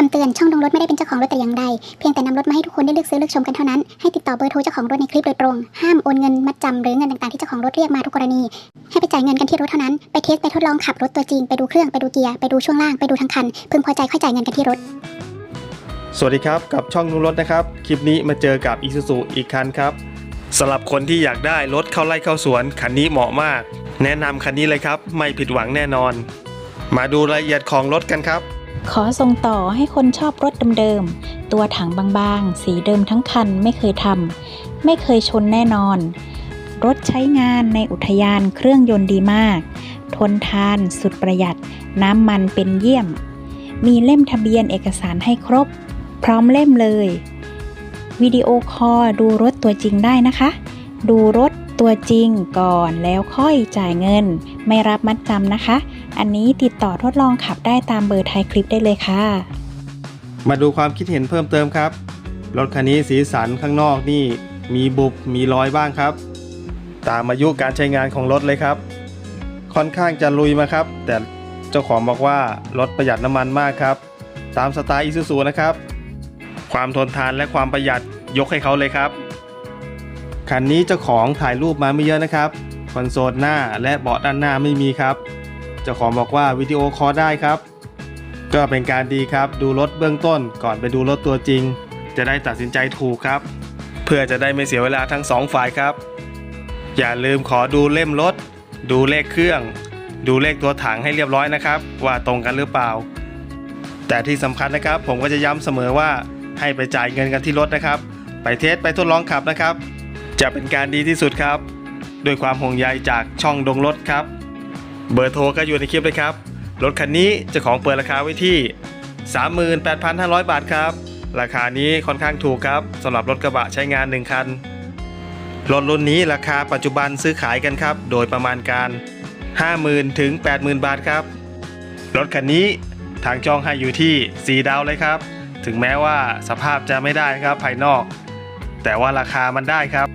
คำเตือนช่องลงรถไม่ได้เป็นเจ้าของรถแต่อย่างใด เพียงแต่นำรถมาให้ทุกคนได้เลือกซื้อเลือกชมกันเท่านั้น ให้ติดต่อเบอร์โทรเจ้าของรถในคลิปโดยตรง ห้ามโอนเงินมัดจำหรือเงินต่างๆที่เจ้าของรถเรียกมาทุกกรณี ให้ไปจ่ายเงินกันที่รถเท่านั้น ไปเทสไปทดลองขับรถตัวจริง ไปดูเครื่องไปดูเกียร์ไปดูช่วงล่างไปดูทั้งคัน พึงพอใจค่อยจ่ายเงินกันที่รถ สวัสดีครับกับช่องนุ่นรถนะครับ คลิปนี้มาเจอกับ i s u z u อีกคันครับสำหรับคนที่อยากได้รถเข้าไร่เข้าสวนคันนี้เหมาะมาก แนะนำคันนี้เลยครับ ไม่ผิดหวังแน่นอน มาดูรายละเอียดของรถกันครับ ขอส่งต่อให้คนชอบรถเดิมๆ ตัวถังบางๆ สีเดิมทั้งคันไม่เคยทำ ไม่เคยชนแน่นอน รถใช้งานในอุทยานเครื่องยนต์ดีมาก ทนทาน สุดประหยัด น้ำมันเป็นเยี่ยม มีเล่มทะเบียนเอกสารให้ครบ พร้อมเล่มเลย วิดีโอคอลดูรถตัวจริงได้นะคะ ดูรถ ตัวจริงก่อนแล้วค่อยจ่ายเงิน ไม่รับมัดจำนะคะ อันนี้ติดต่อทดลองขับได้ตามเบอร์ไทยคลิปได้เลยค่ะ มาดูความคิดเห็นเพิ่มเติมครับ รถคันนี้สีสันข้างนอกนี่ มีบุบมีรอยบ้างครับ ตามอายุการใช้งานของรถเลยครับ ค่อนข้างจะลุยมาครับ แต่เจ้าของบอกว่ารถประหยัดน้ำมันมากครับ ตามสไตล์อิซูซูนะครับ ความทนทานและความประหยัดยกให้เขาเลยครับ คันนี้เจ้าของถ่ายรูปมาไม่เยอะนะครับ คอนโซลหน้าและเบาะด้านหน้าไม่มีครับ เจ้าของบอกว่าวิดีโอคอลได้ครับ ก็เป็นการดีครับ ดูรถเบื้องต้นก่อนไปดูรถตัวจริง จะได้ตัดสินใจถูกครับ เพื่อจะได้ไม่เสียเวลาทั้งสองฝ่ายครับ อย่าลืมขอดูเล่มรถ ดูเลขเครื่อง ดูเลขตัวถังให้เรียบร้อยนะครับ ว่าตรงกันหรือเปล่า แต่ที่สำคัญนะครับ ผมก็จะย้ำเสมอว่าให้ไปจ่ายเงินกันที่รถนะครับ ไปเทสไปทดลองขับนะครับ จะเป็นการดีที่สุดครับ ด้วยความห่วงใยจากช่องดงรถครับ เบอร์โทรก็อยู่ในคลิปเลยครับ รถคันนี้จ้าของเปิดราคาไว้ที่ 38,500 บาทครับ ราคานี้ค่อนข้างถูกครับสำหรับรถกระบะใช้งาน 1 คัน รถรุ่นนี้ราคาปัจจุบันซื้อขายกันครับ โดยประมาณการ 50,000 ถึง 80,000 บาทครับ รถคันนี้ทางจองให้อยู่ที่ 4 ดาวเลยครับ ถึงแม้ว่าสภาพจะไม่ได้ครับภายนอก แต่ว่าราคามันได้ครับ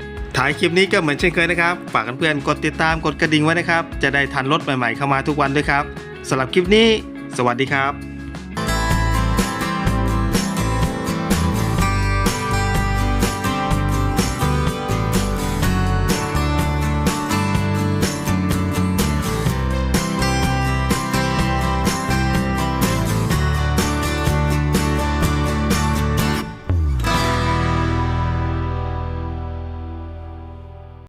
ายคลิปนี้ก็เหมือนเช่นเคยนะครับฝากเพื่อนๆกดติดตามกดกระดิ่งไว้นะครับ จะได้ทันรถใหม่ๆเข้ามาทุกวันด้วยครับสำหรับคลิปนี้ สวัสดีครับ